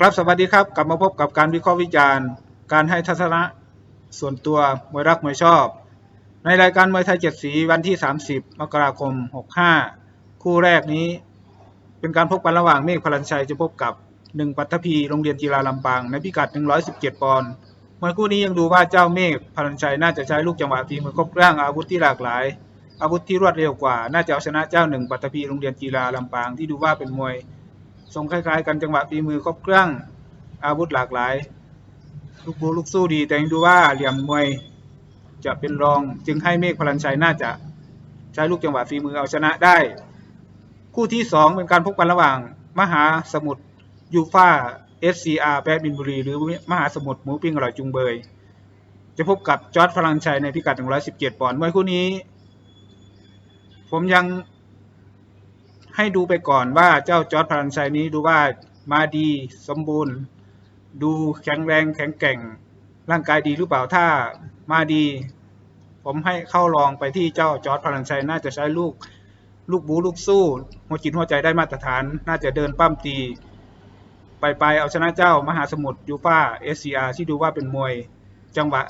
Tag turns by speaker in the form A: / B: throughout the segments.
A: ครับสวัสดีครับ กลับมาพบกับการวิเคราะห์วิจารณ์ การให้ทัศนะส่วนตัวมวยรักมวยชอบ ในรายการมวยไทยเจ็ดสีวันที่ 30 มกราคม 65 คู่แรกนี้ เป็นการพบกันระหว่างเมฆพลันชัยจะพบกับหนึ่งปัทภีโรงเรียนกีฬาลำปาง ในพิกัด 117 ปอนด์มวยคู่นี้ยังดูว่าเจ้าเมฆพลันชัยน่าจะใช้ลูกจังหวะฝีมือครบเครื่องอาวุธที่หลากหลาย อาวุธที่รวดเร็วกว่า น่าจะเอาชนะเจ้าหนึ่งปัตภีโรงเรียนกีฬาลำปางที่ดูว่าเป็นมวย ทรงคล้ายๆ กันจังหวะฝีมือครบเครื่องอาวุธหลากหลาย ลูกบูลูกสู้ดีแต่ยังดูว่าเหลี่ยมมวยจะเป็นรองจึงให้เมฆพลันชัยน่าจะใช้ลูกจังหวะฝีมือเอาชนะได้ คู่ที่สองเป็นการพบกันระหว่างมหาสมุทรยูฟ่า SCR แปดบินบุรี หรือมหาสมุทรหมูปิ้งอร่อยจุงเบย จะพบกับจอร์ดพลังชัยในพิกัด 117 ปอนด์มวยคู่นี้ ผมยัง ให้ดูไปก่อนว่าเจ้าจอร์ดพลันชัยนี้ดูว่ามาดีสมบูรณ์ ดูแข็งแรงแข็งแกร่ง ร่างกายดีหรือเปล่าถ้ามาดี ผมให้เข้าลองไปที่เจ้าจอร์ดพลันชัยน่าจะใช้ลูกลูกบูลูกสู้หัวจิตหัวใจได้มาตรฐาน น่าจะเดินปั้มตีไปไปเอาชนะเจ้ามหาสมุทรยูฟ่าเอสซีอาที่ดูว่าเป็นมวย จังหวะ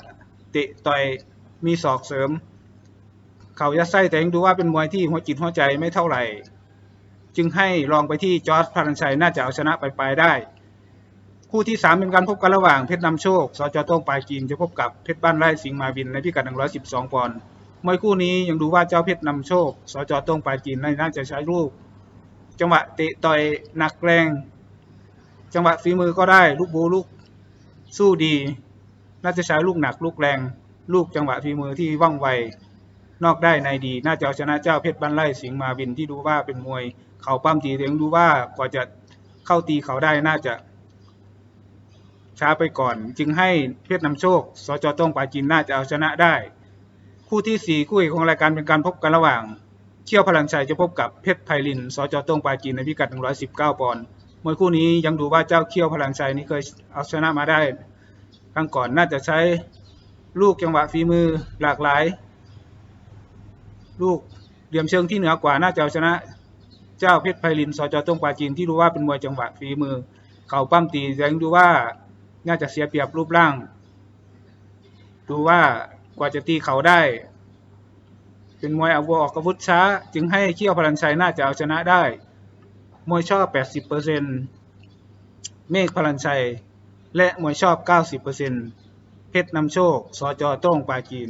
A: เตะต่อยมีศอกเสริม เขายัดไส้แต่ยังดูว่าเป็นมวยที่หัวจิตหัวใจไม่เท่าไหร่ จึงให้ลองไปที่จอร์จพลันชัยน่าจะเอาชนะไปไปได้ คู่ที่สามเป็นการพบกันระหว่างเพชรนำโชคสจโต้งปลายจีนจะพบกับเพชรบ้านไร่สิงห์มาวินในพิกัด 112 ปอนด์มวยคู่นี้ยังดูว่าเจ้าเพชรนำโชคสจโต้งปลายจีนน่าจะใช้ลูกจังหวะเตะต่อยหนักแรง จังหวะฝีมือก็ได้ลูกบูลูกสู้ดี น่าจะใช้ลูกหนักลูกแรง ลูกจังหวะฝีมือที่ว่องไว นอกได้ในดีน่าจะเอาชนะเจ้าเพชรบ้านไร่สิงห์มาวินที่ดูว่าเป็นมวยเขาปั้มตีแต่ยังดูว่ากว่าจะเข้าตีเขาได้น่าจะ ช้าไปก่อน จึงให้เพชรนำโชคสจต้องปาจินน่าจะเอาชนะได้ คู่ที่สี่คู่เอกของรายการเป็นการพบกันระหว่าง เชี่ยวพลังชัยจะพบกับเพชรไพลินสจต้องปาจินในพิกัด 119 ปอนด์มวยคู่นี้ยังดูว่าเจ้าเขี้ยวพลังชัยนี่เคยเอาชนะมาได้ครั้งก่อนน่าจะใช้ลูกจังหวะฝีมือหลากหลาย ลูกเหลี่ยมเชิงที่เหนือกว่าน่าจะเอาชนะ เจ้าเพชรไพลินสจต้งปาจีนที่รู้ว่าเป็นมวยจังหวะฝีมือ เข่าปั้มตีแต่ยังดูว่าน่าจะเสียเปรียบรูปร่าง ดูว่ากว่าจะตีเขาได้ เป็นมวยอาวุธออกอาวุธช้า จึงให้เขี้ยวพลันชัยน่าจะเอาชนะได้ มวยชอบ 80%เมฆพลันชัย และมวยชอบ 90%เพชรนำโชค สจโต้งปาจีน